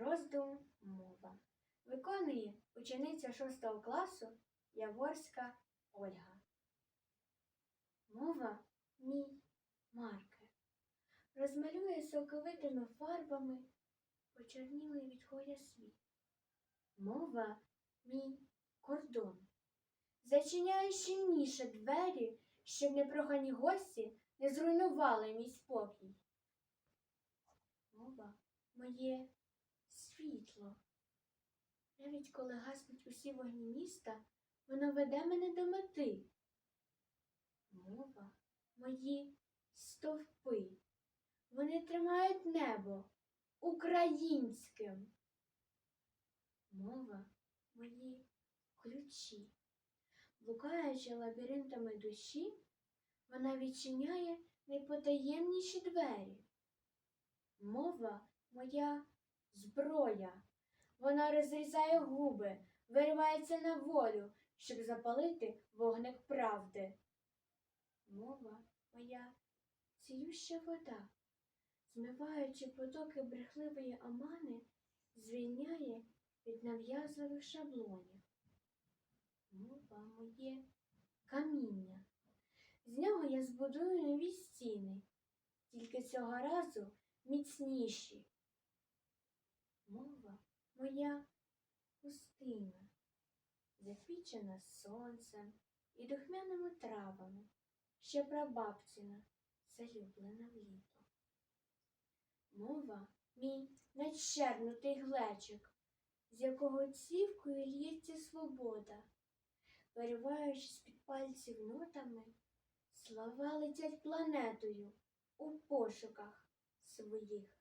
Роздум мова. Виконує учениця 6 класу Яворська Ольга. Мова мій маркер. Розмалює соковитими фарбами почернілий від горя світ. Мова мій кордон. Зачиняє щільніше двері, щоб непрохані гості не зруйнували мій спокій. Мова моє. Навіть коли гаснуть усі вогні міста, воно веде мене до мети. Мова мої стовпи. Вони тримають небо українським. Мова мої ключі. Блукаючи лабіринтами душі, вона відчиняє найпотаємніші двері. Мова моя зброя. Вона розрізає губи, виривається на волю, щоб запалити вогник правди. Мова моя цілюща вода, змиваючи потоки брехливої омани, звільняє від нав'язливих шаблонів. Мова моє каміння. З нього я збудую нові стіни, тільки цього разу міцніші. Мова моя пустиня, заквічена сонцем і духмяними травами, ще прабабцина, залюблена в літо. Мова мій надщернутий глечик, з якого цівкою лється свобода. Вириваючись під пальців нотами, слова летять планетою у пошуках своїх.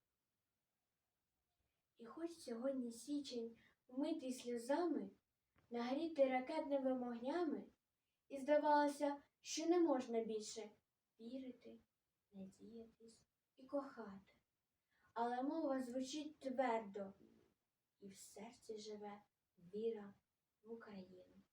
Хоч сьогодні січень вмитий сльозами, нагрітий ракетними вогнями, і здавалося, що не можна більше вірити, надіятись і кохати. Але мова звучить твердо, і в серці живе віра в Україну.